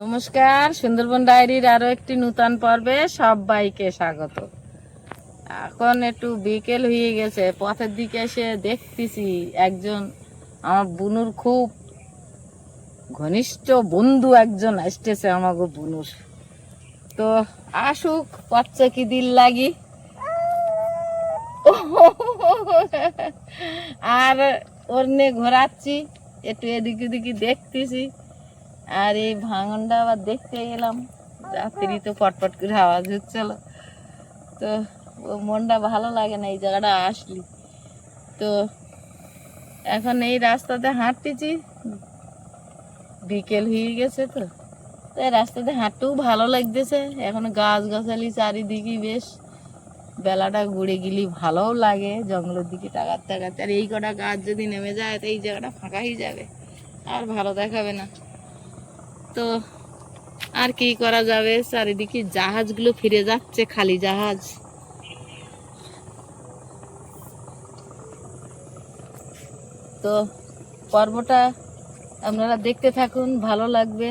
নমস্কার, সুন্দরবন ডায়েরির আরও একটি নূতন পর্বে সবাইকে স্বাগত। এখন একটু বিকেল হয়ে গেছে, পথের দিকে এসে দেখতেছি একজন, আমার বুনুর খুব ঘনিষ্ঠ বন্ধু একজন আসতেছে আমাকে বুনুর। তো আসুক বাচ্চা কি দিল লাগি। আর ওর নিয়ে ঘোরাচ্ছি, একটু এদিক ওদিকে দেখতেছি। আর এই ভাঙনটা আবার দেখতে গেলাম রাত্রি তো পটপট করে আওয়াজ হচ্ছিল। তো মনটা ভালো লাগে না এই জায়গাটা আসলি। তো এখন এই রাস্তাতে হাঁটতেছি। বিকেল হয়ে গেছে তো। তো এই রাস্তাতে হাঁটতেও ভালো লাগতেছে। এখন গাছ গাছালি চারিদিকে বেশ বেলাটা ঘুরে গেলি ভালোও লাগে। জঙ্গলের দিকে টাকার টাকাতে আর এই কটা গাছ যদি নেমে যায়, তো এই জায়গাটা ফাঁকা হয়ে যাবে। আর ভালো দেখাবে না। তো আর কি করা যাবে? চারিদিকে জাহাজগুলো ফিরে যাচ্ছে, খালি জাহাজ। তো পর্বটা আপনারা দেখতে থাকুন, ভালো লাগবে।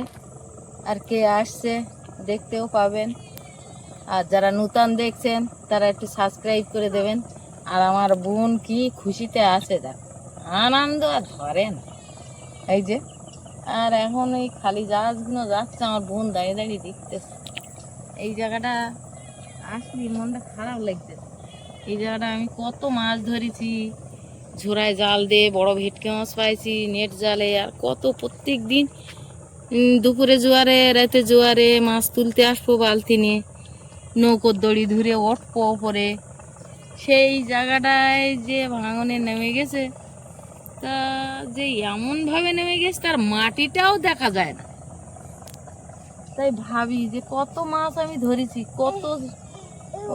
আর কে আসছে দেখতেও পাবেন। আর যারা নূতন দেখছেন, তারা একটু সাবস্ক্রাইব করে দেবেন। আর আমার বোন কি খুশিতে আছে, দেখ। আনন্দ আর ধরে না এই যে আর এখন এই খালি জাহাজগুলো যাচ্ছে, আমার বোন দাঁড়িয়ে দাঁড়িয়ে দেখতেছে। এই জায়গাটা আসলি মনটা খারাপ লাগতেছে। এই জায়গাটা আমি কত মাছ ধরেছি, ঝোড়ায় জাল দিয়ে বড় ভেটকে মাছ পাইছি, নেট জালে, আর কত প্রত্যেক দিন দুপুরে জোয়ারে, রাতে জোয়ারে মাছ তুলতে আসব বালতি নিয়ে, নৌকোর দড়ি ধরে উঠবো ওপরে সেই জায়গাটায় যে ভাঙনে নেমে গেছে তা যে এমন ভাবে নেমে গেছে, তার মাটিটাও দেখা যায় না। তাই ভাবি যে কত মাছ আমি ধরেছি, কত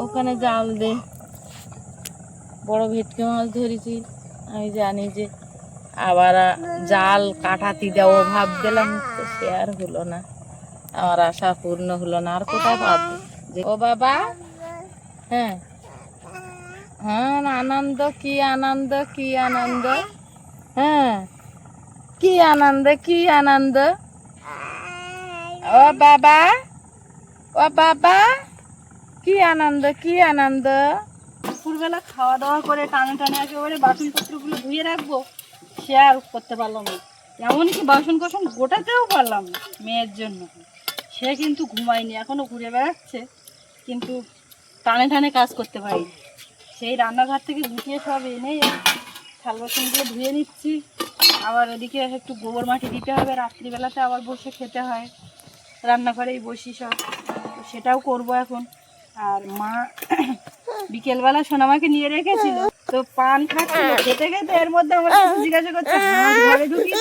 ওখানে জাল দে। বড় ভেটকি মাছ ধরেছি। আমি জানি যে আবার জাল কাটাতি দেওয়া ভাব দিলাম, তো সে আর হলো না। আমার আশা পূর্ণ হলো না। আর কোথায় পাব? যে ও বাবা হ্যাঁ। হ্যাঁ আনন্দ কি আনন্দ কি, আনন্দ? হ্যাঁ। কি আনন্দ কি আনন্দ? ও বাবা ও বাবা, কি আনন্দ কি আনন্দ? দুপুরবেলা খাওয়া দাওয়া করে টানে টানে একেবারে বাসনপত্রগুলো ধুয়ে রাখব, সে আর করতে পারলাম না। এমনকি বাসন কোসন গোটাতেও পারলাম মেয়ের জন্য। সে কিন্তু ঘুমায়নি, এখনও ঘুরে বেড়াচ্ছে, কিন্তু টানে টানে কাজ করতে পারিনি। সেই রান্নাঘর থেকে গুটিয়ে সব এনে থাল বাসনগুলো ধুয়ে নিচ্ছি। আবার ওদিকে একটু গোবর মাটি দিতে হবে। রাত্রিবেলাতে আবার বসে খেতে হয়। রান্নাঘরেই বসি সব। সেটাও করব এখন। আর মা বিকেলবেলা সোনামাকে নিয়ে রেখেছিল। তো পান খাচ্ছিল। খেতে খেতে এর মধ্যে আমার জিজ্ঞাসা করছে ঘরে ঢুকিয়ে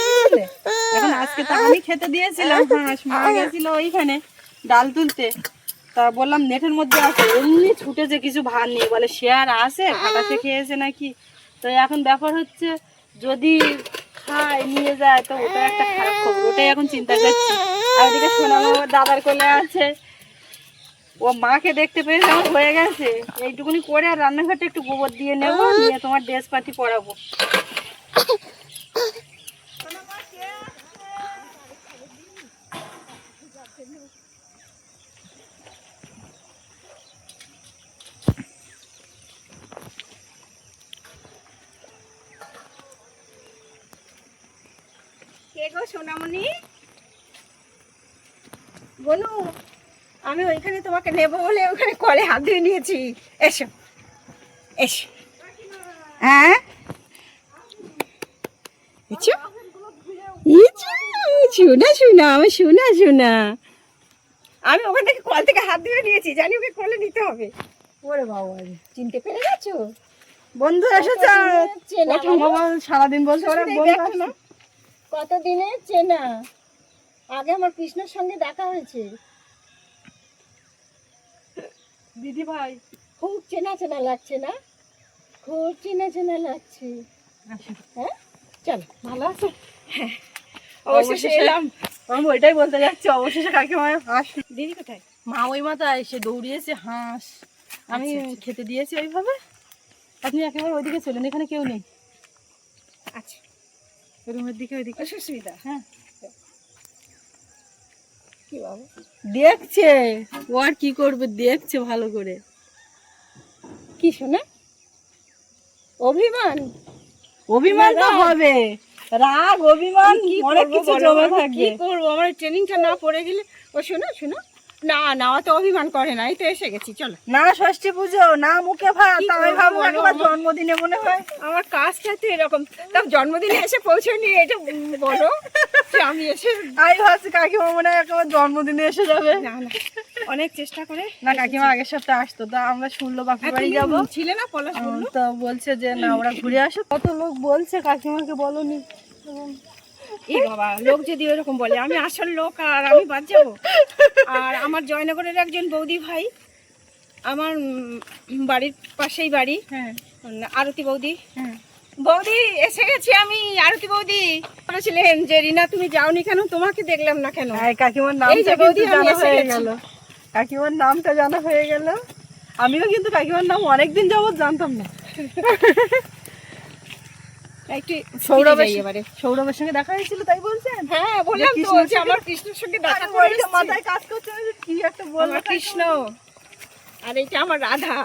এখন আজকে তো আমি খেতে দিয়েছিলাম হাঁস। মা গেছিল ওইখানে ডাল তুলতে। তা বললাম, নেটের মধ্যে আছে। এমনি ছুটেছে, কিছু ভার নেই। বলে, সে আর আসে খাটাতে খেয়েছে নাকি? তো এখন ব্যাপার হচ্ছে যদি খায়, নিয়ে যায়, তো ওটা একটা খারাপ খবর। ওটাই এখন চিন্তা করছি। আর ওদিকে সোনামা দাদার কোলে আছে। ও মাকে দেখতে পেয়ে যেমন হয়ে গেছে। এইটুকুনি করে আর রান্নাঘরটা একটু গোবর দিয়ে নেব, নিয়ে তোমার ড্রেস পাতি পরাবো। গো সোনামণি। বলু আমি ওইখানে তোমাকে নেব বলে ওখানে কলে হাত ধুয়ে নিয়েছি। এসো এসো। হ্যাঁ? এসো শোনা শোনা আমি শোনা শোনা। আমি ওখান থেকে কল থেকে হাত ধুয়ে নিয়েছি জানি ওকে কলে নিতে হবে। ওরে বাবা চিনতে পেরে গেছো? বন্ধু এসেছে? সারাদিন বলছে ওরা বন্ধু না? কতদিনের চেনা। আগে আমার কৃষ্ণের সঙ্গে দেখা হয়েছে। দিদি ভাই। খুব চেনা চেনা লাগছে না? খুব চেনা চেনা লাগছে। হ্যাঁ? চল। ভালো আছে? অবশেষে এলাম। আমি ওইটাই বলতে যাচ্ছি অবশেষে কাকিমা হাঁস দিদি কোথায়? মা ওই মাথা এসে দৌড়িয়েছে হাঁস। আমি খেতে দিয়েছি ওইভাবে। আপনি একেবারে ওইদিকে চলেন এখানে কেউ নেই। আচ্ছা। রুমের দিকে ওইদিকে। সুস্মিতা হ্যাঁ। কি বাবা? দেখছে ও আর কি করবে দেখছে ভালো করে। কি শোনা? অভিমান? অভিমান তো হবে। রাগ অভিমান অনেক কিছু জমে কি করব? আমার ট্রেনিংটা না পড়ে গেলে ও শোনো শোনো। না না ও তো অভিমান করে না এই তো এসে গেছি চলো। না ষষ্ঠী পুজো না মুখে ভাত আমি ভাবো একবার? জন্মদিনে মনে হয়। আমার কাজটা তো এরকম তাও জন্মদিনে এসে পৌঁছয়নি এটা বলো আমি এসে আমি ভাবছি কাকিমা মনে হয় একেবারে জন্মদিনে এসে যাবে। না না অনেক চেষ্টা করে। না কাকিমা আগের সপ্তাহে আসতো তা আমরা শুনলো বাপের বাড়ি যাব। ছিলে না পলাশ তো বলছে যে না ওরা ঘুরে আসো কত লোক বলছে কাকিমাকে বলনি। এই বাবা লোক যদি ওরকম বলে আমি আসল লোক আর আমি বাদ যাব? আর আমার জয়নগরের একজন বৌদি ভাই আমার বাড়ির পাশেই বাড়ি হ্যাঁ। আরতি বৌদি। হ্যাঁ। বৌদি এসে গেছি আমি আরতি বৌদি। বলেছিলেন যে রিনা তুমি যাওনি কেন? তোমাকে দেখলাম না কেন? এই কাকিমার নামটা বৌদি, জানা হয়ে। গেল। কাকিমার নামটা জানা হয়ে গেল। আমিও কিন্তু কাকিমার নাম অনেকদিন যাবত জানতাম না। একটু সৌরভের এবারে। সৌরভের সঙ্গে দেখা হয়েছিল তাই বলছেন? হ্যাঁ বললাম তো কৃষ্ণ আমার কৃষ্ণের সঙ্গে দেখা আর করে মাথায় কাজ করছে কি একটা বলল কৃষ্ণ। আর এইটা আমার রাধা।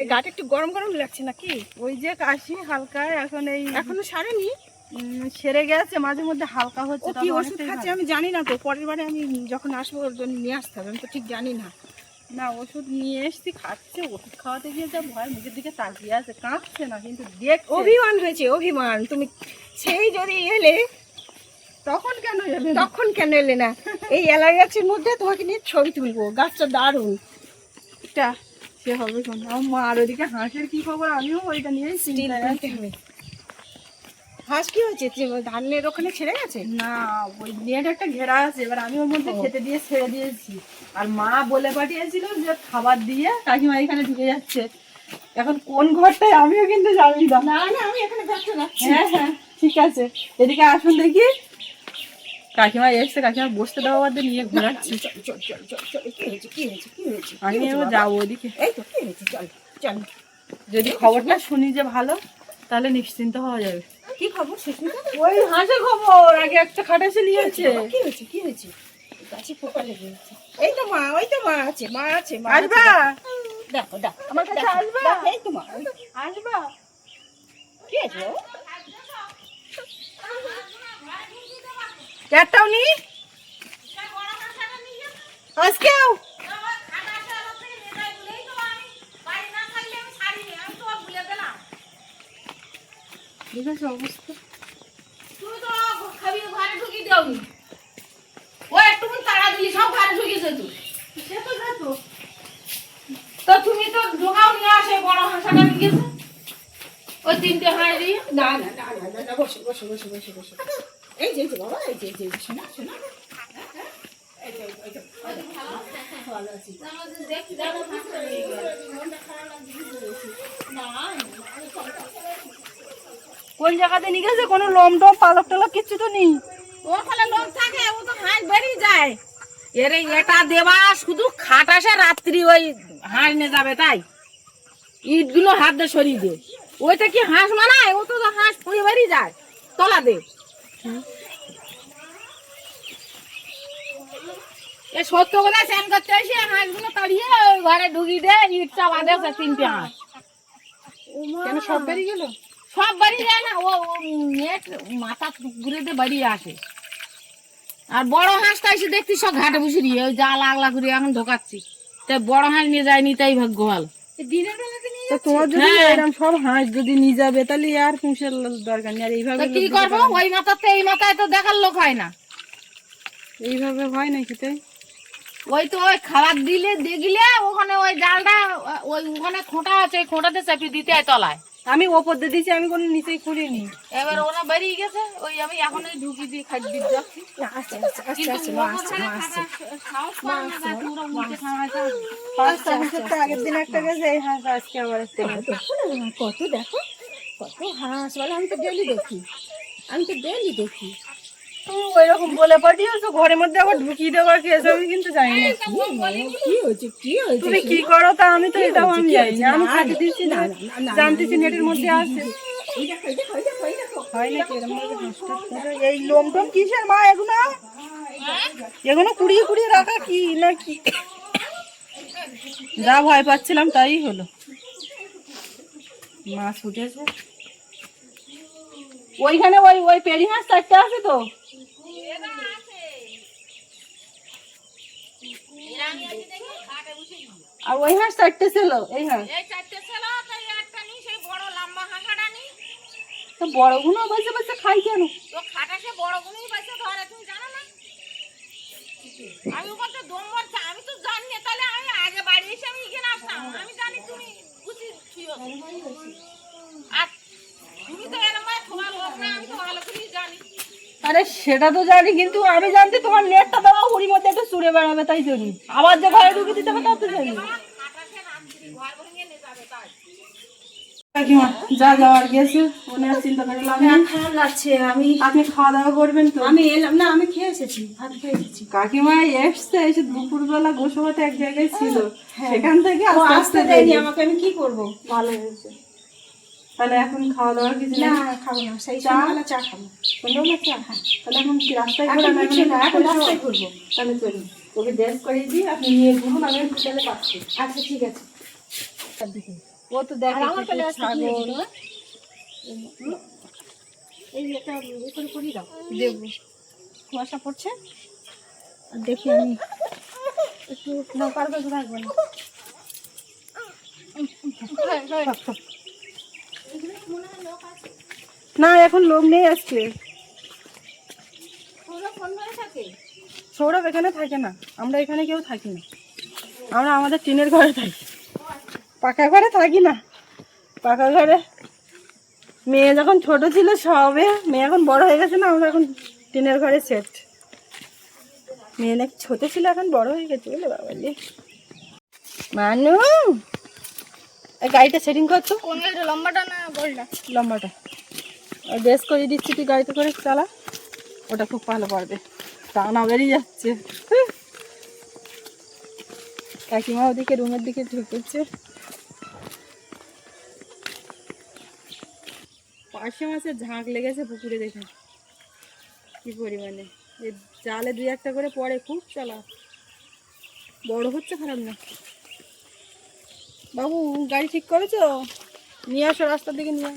এই গাটা একটু গরম গরম লাগছে নাকি? ওই যে কাশি হালকা এখন এই এখনও সারেনি? সেরে গেছে মাঝে মধ্যে হালকা হচ্ছে কি ওষুধ খাচ্ছে আমি জানি না তো পরের বারে আমি যখন আসব ওর জন্য নিয়ে আসতে হবে আমি তো ঠিক জানি না। না ওষুধ নিয়ে এসছি খাচ্ছে ওষুধ খাওয়াতে গিয়ে যা ভয় মুখের দিকে তাকিয়ে আছে কাঁপছে না কিন্তু দেখ অভিমান হয়েছে অভিমান। তুমি সেই যদি এলে তখন কেন এলে? তখন কেন এলে না? এই এলা গাছের মধ্যে তোমাকে নিয়ে ছবি তুলবো গাছটা দারুণ। এটা সে হবে আমার মা আর ওদিকে হাঁসের কি খবর? আমিও ওইটা নিয়ে তুলতে হবে। হাঁস কি হয়েছে? ধানের ওখানে ছেড়ে গেছে? না ওই নেট একটা ঘেরা আছে। এবার আমি ওর মধ্যে খেতে দিয়ে ছেড়ে দিয়েছি। আর মা বলে পাঠিয়েছিল যে খাবার দিয়ে কাকিমা এখানে ঢুকে যাচ্ছে। এখন কোন ঘরটায় আমিও কিন্তু জানি না। না না আমি এখানে যাচ্ছি না হ্যাঁ হ্যাঁ ঠিক আছে। এদিকে আসুন দেখি। কাকিমা এসছে কাকিমা বসতে দেওয়া বাদে নিয়ে ঘোরাচ্ছি। আমি এবার যাব ওদিকে। এই তো চল চল। যদি খবরটা শুনি যে ভালো তাহলে নিশ্চিন্ত হওয়া যাবে। কি খবর সুস্মিতা? ওই হাসে খবর আগে একটা নিয়েছে। কি হয়েছে কি হয়েছে? গাছে পোকা লেগে গেছে। এই তো মা ওই তো মা আছে মা আছে মা আসবা? দেখো দেখো আমার কাছে আসবা? এই তো মা আসবা? কি আছে ও? একটাও নি? আজকেও? ঠিক আছে অবস্থা। তো তুমি তো ঢোকাও নিয়ে আসে বড় হাঁসাটা গেছে। ওই তিনটে হাঁড়ি দিয়ে না না না না না না বসে বসে বসে বসে বসে। এই যে যে বাবা এই যে শোনা কোন জায়গাতে নিয়ে গেছে? কোনো লম টম পালক টালক কিচ্ছু তো নেই। ওখানে লোক থাকে ও তো হাঁস বেরিয়ে যায়। এরে এটা দেবা শুধু খাট আসে রাত্রি ওই হাঁস নিয়ে যাবে তাই? ইটগুলো হাত দিয়ে সরিয়ে দে। ওইটা কি হাঁস মানায়? ও তো হাঁস পুড়ে বেরিয়ে যায়। তলা দে। এ সত্য কথা স্নান করতে এসে হাঁসগুলো তাড়িয়ে ঘরে ঢুকি দে ইট চাপা দেছে তিনটে হাঁস। কেন সব বেরিয়ে গেল? সব বাড়ি যায় না ও নেট মাথা ঘুরে দিয়ে বাড়ি আসে। আর বড় হাঁসটা এসে দেখছি সব ঘাটে বসে দিয়ে ওই জাল আগলা করে এখন ঢোকাচ্ছি। তাই বড় হাঁস নিয়ে যায়নি তাই ভাগ্য ভালো দিনের বেলাতে তো তোমার যদি হ্যাঁ। এরকম সব হাঁস যদি নিয়ে যাবে তাহলে আর পুঁষের দরকার নেই আর এইভাবে কি করব? ওই মাথাতে এই মাথায় তো দেখার লোক হয় না। এইভাবে হয় নাকি তাই? ওই তো ওই খাবার দিলে দেখলে ওখানে ওই জালটা ওই ওখানে খোঁটা আছে খোঁটাতে চাপিয়ে দিতে হয় তলায়। আমি ওপর দিয়ে দিয়েছি আমি কোনো নিচেই খুলিনি। এবার ওরা বেরিয়ে গেছে ওই আমি এখন এখনই ঢুকি দিয়ে খাই দিয়ে যাচ্ছি। আচ্ছা আচ্ছা আচ্ছা আচ্ছা মা আসছে মা আসছে আগের দিন একটা গেছে এই হাঁস আজকে আবার একটা গেছে। কত দেখো কত হাঁস বলে আমি তো ডেলি দেখি। আমি তো ডেলি দেখি। ওইরকম বলে পাঠিয়েছো ঘরের মধ্যে আবার ঢুকিয়ে দেওয়া কি আছে? আমি কিন্তু জানি না। কি হয়েছে? কি হয়েছে? তুমি কি করো তা আমি তো এটাও আমি জানি না। আমি খাতে দিচ্ছি না। জানতেছি নেটের মধ্যে আছে। এই লোম টোম কিসের মা এগুলো? এখনও কুড়িয়ে কুড়িয়ে রাখা কি না কি যা ভয় পাচ্ছিলাম তাই হলো। মাছ উঠেছে। ওইখানে ওই ওই পেরি মাছ চারটে আছে তো? আর ওই হাঁস চারটে ছিল এই হাঁস। তো বড়গুলো বসে বসে খাই কেন? আমি ওখানে দম মারছে আমি তো জানি না তাহলে আমি আগে বাড়ি এসে আমি এখানে আসতাম। আমি জানি তুমি বুঝি আর তুমি তো এরকম তোমার লোক না আমি তো ভালো করেই জানি। আরে সেটা তো জানি কিন্তু আমি জানতে তোমার নেটটা দেওয়া হুড়ির মধ্যে একটু সুরে বেড়াবে তাই জানি। আবার যে ঘরে ঢুকে দিতে হবে তা তো জানি। যা যাওয়ার গেছে মনে আর চিন্তা করে লাভ নেই। খারাপ লাগছে আমি আপনি খাওয়া দাওয়া করবেন তো? আমি এলাম না আমি খেয়ে এসেছি ভাত খেয়ে এসেছি। কাকিমা এসছে এসে দুপুরবেলা গোসবাতে এক জায়গায় ছিল। সেখান থেকে আস্তে দেয়নি আমাকে আমি কি করব? ভালো হয়েছে। তাহলে এখন খাওয়া দাওয়া কিছু না খাব না সেই চা? চা খাব। সন্ধ্যাবেলা চা? তাহলে এখন কি রাস্তায় এখন? কিছু না, এখন রাস্তায় ঘুরবো। ঘুরবো। তাহলে চলুন ওকে ড্রেস করিয়ে দিই আপনি নিয়ে ঘুরুন আমি পাচ্ছি। আচ্ছা ঠিক আছে। ও তো দেখে আমার কাছে ছাগল। এই একটা ইয়ে করে করিয়ে দাও। দেবো। কুয়াশা পড়ছে? আর দেখি আমি। একটু না কার কাছে থাকব না না, এখন লোক নেই আজকে। সৌরভ এখানে থাকে না, আমরা এখানে কেউ থাকি না। আমরা আমাদের টিনের ঘরে থাকি। পাকা ঘরে থাকি না। পাকা ঘরে মেয়ে যখন ছোট ছিল সবে, মেয়ে এখন বড় হয়ে গেছে না, আমরা এখন টিনের ঘরে সেট মেয়ে নাকি ছোট ছিল, এখন বড় হয়ে গেছে, বলে বাবা। মানু! গাড়িটা সেটিং করতো কোন লম্বাটা না গোলটা লম্বাটা। বেশ করে দিচ্ছি তুই গাড়িতে করে চালা। ওটা খুব ভালো পড়বে টানা বেরিয়ে যাচ্ছে। কাকিমা ওদিকে রুমের দিকে ঢুকেছে। পার্শে মাছের ঝাঁক লেগেছে পুকুরে দেখে। কি পরিমাণে। জালে দুই একটা করে পড়ে খুব চালা। বড় হচ্ছে খারাপ না। বাবু, গাড়ি ঠিক করেছ? নিয়ে আসো রাস্তার দিকে, নিয়ে।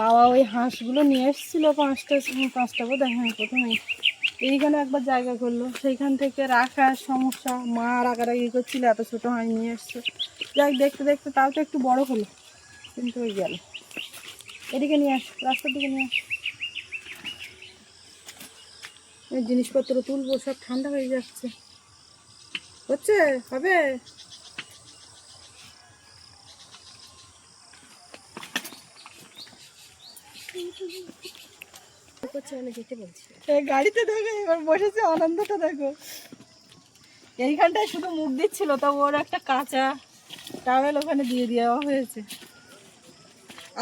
বাবা ওই হাঁসগুলো নিয়ে এসেছিল পাঁচটা পাঁচটা বোধ হ্যাঁ প্রথমে এইখানে একবার জায়গা করল। সেইখান থেকে রাখার সমস্যা, মা রাখারাখি করছিল, এত ছোটো হাঁস নিয়ে এসছে। যাই দেখতে দেখতে তাও তো একটু বড় হলো, কিন্তু ওই গেল। এদিকে নিয়ে আস, রাস্তার দিকে নিয়ে আস। জিনিসপত্র তুলবো, সব ঠান্ডা হয়ে যাচ্ছে। হচ্ছে? হবে? গাড়িতে দেখো এবার বসেছে আনন্দটা দেখো। এইখানটায় শুধু মুখ দিচ্ছিল তো ওর একটা কাঁচা টাওয়েল ওখানে দিয়ে দেওয়া হয়েছে।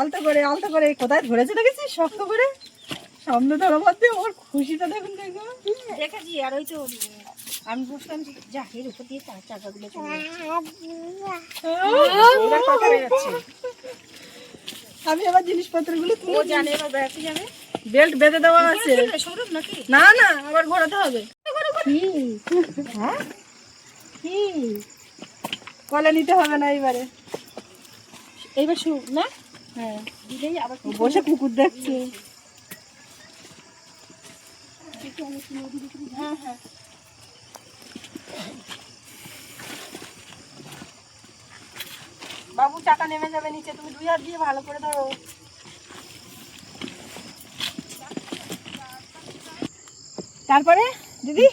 আলতো করে আলতো করে কোথায় ধরেছে দেখেছিস? শক্ত করে? সামনে ধরার মধ্যে ওর খুশিটা দেখুন দেখো। দেখেছি আর ওই তো আমি বসলাম যে, যা এর উপর দিয়ে চার চাকাগুলো চলে যাচ্ছে। আমি আবার জিনিসপত্রগুলো তুলে জানে এবার বেড়াতে যাবে? বেল্ট বেঁধে দেওয়া আছে। না না আবার ঘোরাতে হবে। হ্যাঁ? কলে নিতে হবে না এইবারে। এইবার শু না? হ্যাঁ। দিলেই আবার বসে কুকুর দেখছে। হ্যাঁ হ্যাঁ। বাবু চাকা নেমে যাবে নিচে। তুমি দুই হাত দিয়ে ভালো করে ধরো। তারপরে দিদি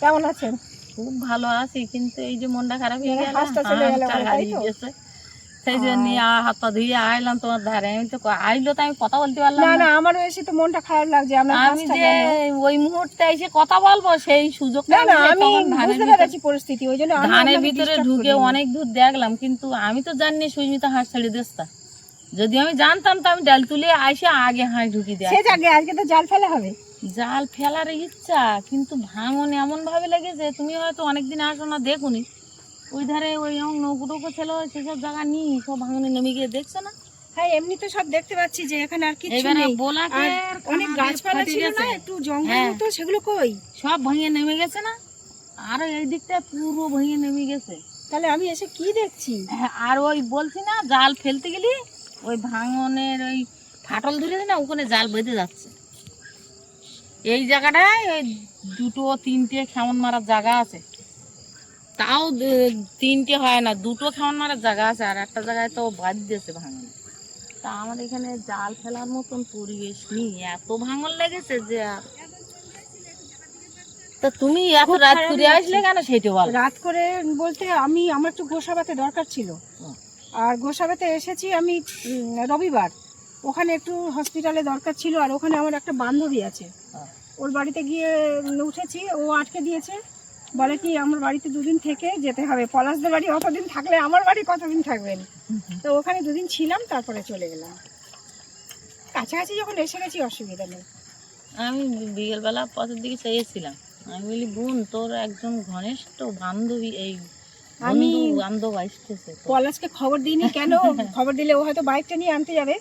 কেমন আছেন? খুব ভালো আছি কিন্তু এই যে মনটা খারাপ হয়ে মানে গেল হাসটা চলে গেল সেই জন্য আ- হাত পা ধুয়ে আইলাম তোমার ধারে। আমি তো আইলো তো আমি কথা বলতে পারলাম না না। আমারও এসে তো মনটা খারাপ লাগছে আমি যে ওই মুহূর্তে এসে কথা বলব সেই সুযোগ না না আমি বুঝতে পেরেছি পরিস্থিতি ওই জন্য ধানের ভিতরে ঢুকে অনেক দূর দেখলাম কিন্তু আমি তো জানি সুস্মিতা হাঁস ছেড়ে দিস্তা যদি আমি জানতাম তো আমি ডাল তুলে আইসে আগে হাঁস ঢুকি দেয় সে যাকে আজকে তো জাল ফেলা হবে। জাল ফেলার ইচ্ছা কিন্তু ভাঙন এমন ভাবে লেগেছে তুমি হয়তো অনেকদিন আসো না দেখুনি। ওই ধারে ওই এমন নৌকো টৌকো ছিল সেসব জায়গা নি সব ভাঙনে নেমে গিয়ে দেখছ না? হ্যাঁ এমনি তো সব দেখতে পাচ্ছি যে এখানে আর কিছু নেই। আর অনেক গাছপালা ছিল না একটু জঙ্গল হ্যাঁ। মতো সেগুলো কই? সব ভেঙে নেমে গেছে না? আর এই দিকটা পুরো ভেঙে নেমে গেছে। তাহলে আমি এসে কি দেখছি? হ্যাঁ, আর ওই বলছি না জাল ফেলতে গেলি ওই ভাঙনের ওই ফাটল ধরেছে না ওখানে জাল বেঁধে যাচ্ছে। এই জায়গাটায় ওই দুটো তিনটে খেমন মারার জায়গা আছে। তাও তিনটে হয় না দুটো খেমন মারার জায়গা আছে আর একটা জায়গায় তো বাদ দিয়েছে ভাঙন। তা আমার এখানে জাল ফেলার মতন পরিবেশ নেই এত ভাঙন লেগেছে যে তা তুমি এত রাত করে আসলে কেন সেটা বল। রাত করে বলতে আমি আমার একটু গোসাবাতে দরকার ছিল। আর গোসাবাতে এসেছি আমি রবিবার। ওখানে একটু হসপিটালে দরকার ছিল আর ওখানে আমার একটা বান্ধবী আছে। ওর বাড়িতে গিয়ে উঠেছি ও আটকে দিয়েছে। বলে কি আমার বাড়িতে দুদিন থেকে যেতে হবে। পলাশদের বাড়ি অতদিন থাকলে আমার বাড়ি কতদিন থাকবেন তো ওখানে দুদিন ছিলাম তারপরে চলে গেলাম। কাছাকাছি যখন এসে গেছি অসুবিধা নেই। আমি বিকেলবেলা পথের দিকে চেয়েছিলাম। আমি বলি বোন তোর একজন ঘনিষ্ঠ বান্ধবী এই আমি বান্ধব আসতেছে পলাশকে খবর দিইনি কেন? খবর দিলে ও হয়তো বাইকটা নিয়ে আনতে যাবে।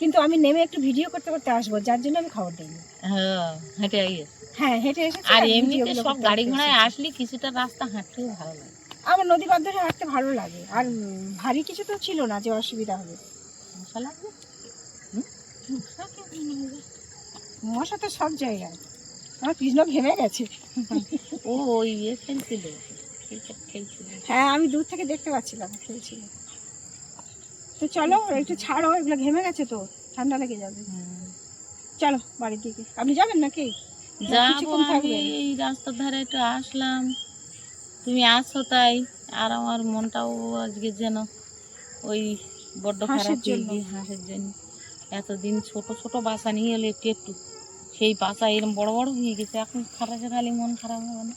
কিন্তু আমি নেমে একটু ভিডিও করতে করতে আসব যার জন্য আমি খবর দিইনি। হ্যাঁ হেঁটে আইয়ে। হ্যাঁ হেঁটে এসেছি আর এমনিতে সব গাড়ি ঘোড়ায় আসলে কিছুটা রাস্তা হাঁটতেও ভালো লাগে। আমার নদী বাদ ধরে হাঁটতে ভালো লাগে আর ভারী কিছু তো ছিল না যে অসুবিধা হবে। মশা লাগবে? মশা তো সব জায়গায়। আমার কৃষ্ণ ঘেমে গেছে। ও ওই ইয়ে খেলছিল। হ্যাঁ আমি দূর থেকে দেখতে পাচ্ছিলাম খেলছিল। তো চলো একটু ছাড়ো এগুলো ঘেমে গেছে তো ঠান্ডা লেগে যাবে। হুম। চলো বাড়ির দিকে। আপনি যাবেন নাকি? যাব আমি এই রাস্তার ধারে একটু আসলাম। তুমি আসছো তাই। আর আমার মনটাও আজকে যেন ওই বড্ড খারাপ হাঁসের জন্য। এতদিন ছোট ছোট বাসা নিয়ে এলে একটু একটু। সেই বাসা এরকম বড় বড় হয়ে গেছে। এখন খারাপে খালি মন খারাপ হবে না।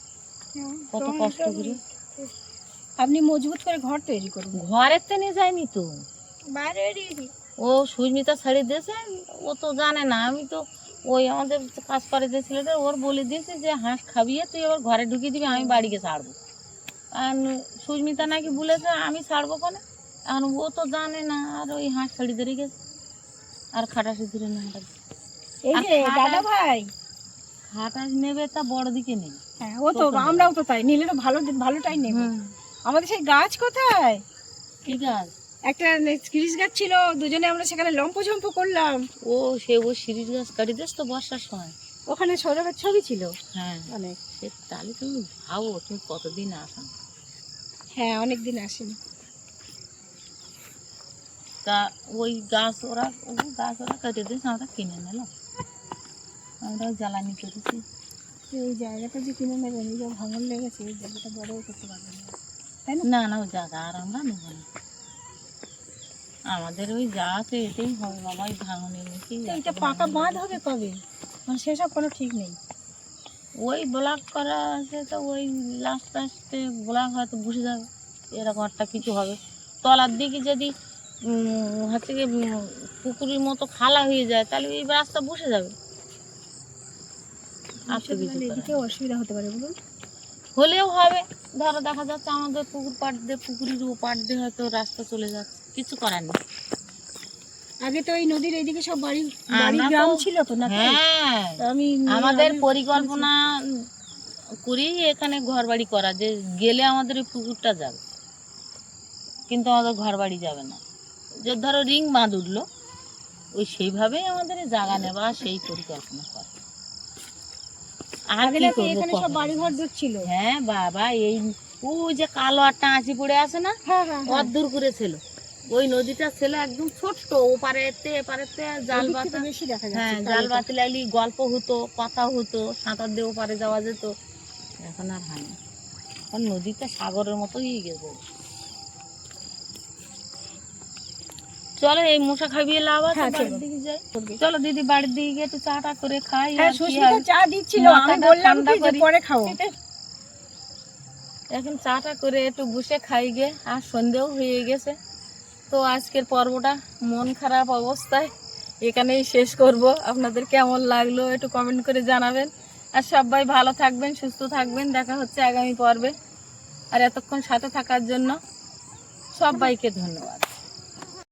কত কষ্ট করে। আপনি মজবুত করে ঘর তৈরি করুন। ঘরের তো নিয়ে যায়নি তো। বাইরে ও সুস্মিতা ছাড়ি দিয়েছে। ও তো জানে না। আমি তো ওই আমাদের কাজ করে যে ছেলেটা ওর বলে দিয়েছে যে হাঁস খাবিয়ে তুই এবার ঘরে ঢুকিয়ে দিবি আমি বাড়িকে ছাড়বো। আর সুস্মিতা নাকি বলেছে আমি ছাড়বো কেন? এখন ও তো জানে না আর ওই হাঁস ছাড়ি ধরে গেছে। আর খাটাসি ধরে না আর দাদা ভাই। খাটাস নেবে তা বড় দিকে নেবে। হ্যাঁ ও তো। আমরাও তো তাই নিলে তো ভালো ভালোটাই নেব। আমাদের সেই গাছ কোথায়? ঠিক আছে একটা কিরিস গাছ ছিল দুজনে আমরা সেখানে লম্প ঝম্প করলাম। ও সে ও সিঁড়ির গাছ কাটি দিস তো বর্ষার সময়। ওখানে সৌরভের ছবি ছিল। হ্যাঁ। অনেক সে তাহলে তুমি ভাবো তুমি কতদিন আসো? হ্যাঁ অনেক দিন আসেনি। তা ওই গাছ ওরা ওই গাছ ওরা কেটে দিয়েছে আমরা কিনে নিলাম। আমরা জ্বালানি করেছি। এই জায়গাটা যে কিনে নেবেন এই যে ভাঙন লেগেছে এই জায়গাটা বড়ও করতে পারবেন না। তাই না? না না ওই জায়গা আর আমরা নেব না। আমাদের ওই যা আছে এটাই হবে বাবা ওই ভাঙনের মুখেই এটা পাকা বাঁধ হবে কবে? মানে সেসব কোনো ঠিক নেই। ওই ব্লক করা আছে তো ওই লাস্ট লাস্টে ব্লক হয়তো বসে যাবে এরকম একটা কিছু হবে। তলার দিকে যদি হচ্ছে কি পুকুরের মতো খালা হয়ে যায় তাহলে এই রাস্তা বসে যাবে। অসুবিধা হতে পারে বলুন। হলেও হবে ধরো দেখা যাচ্ছে আমাদের পুকুর পাড় দিয়ে পুকুরের ও পাড় দিয়ে হয়তো রাস্তা চলে যাচ্ছে। কিছু করার নেই। আগে তো এই নদীর এইদিকে সব বাড়ি বাড়ি গ্রাম ছিল তো না হ্যাঁ। আমি আমাদের পরিকল্পনা করেই এখানে ঘর বাড়ি করা যে গেলে আমাদের এই পুকুরটা যাবে। কিন্তু আমাদের ঘর বাড়ি যাবে না। যে ধরো রিং বাঁধ উঠল ওই সেইভাবেই আমাদের জায়গা নেওয়া সেই পরিকল্পনা করা। আগে কি নাকি করব এখানে সব বাড়ি ঘর ছিল হ্যাঁ বাবা এই ওই যে কালো একটা আঁচি পড়ে আছে না? হ্যাঁ হ্যাঁ হ্যাঁ। করে ছিল ওই নদীটা ছিল একদম ছোট্ট ওপারেতে এপারেতে জাল বাতা বেশি দেখা হ্যাঁ জাল। বাতি গল্প হতো কথা হতো সাঁতার দিয়ে ওপারে যাওয়া যেত। এখন আর হয় না। এখন নদীতে সাগরের মতোই গেছে। চলো এই মশা খাবিয়ে লাভ আছে হ্যাঁ, বাড়ির চলো। দিকে যাই। চলো দিদি বাড়ির দিকে গিয়ে একটু চাটা করে খাই হ্যাঁ সুস্মিতা চা দিচ্ছিল আমি বললাম কি যে পরে খাব এখন চাটা করে একটু বসে খাই গে আর সন্ধেও হয়ে গেছে। তো আজকের পর্বটা মন খারাপ অবস্থায় এখানেই শেষ করব। আপনাদের কেমন লাগল একটু কমেন্ট করে জানাবেন। আর সবাই ভালো থাকবেন, সুস্থ থাকবেন। দেখা হচ্ছে আগামী পর্বে। আর এতক্ষণ সাথে থাকার জন্য সবাইকে ধন্যবাদ।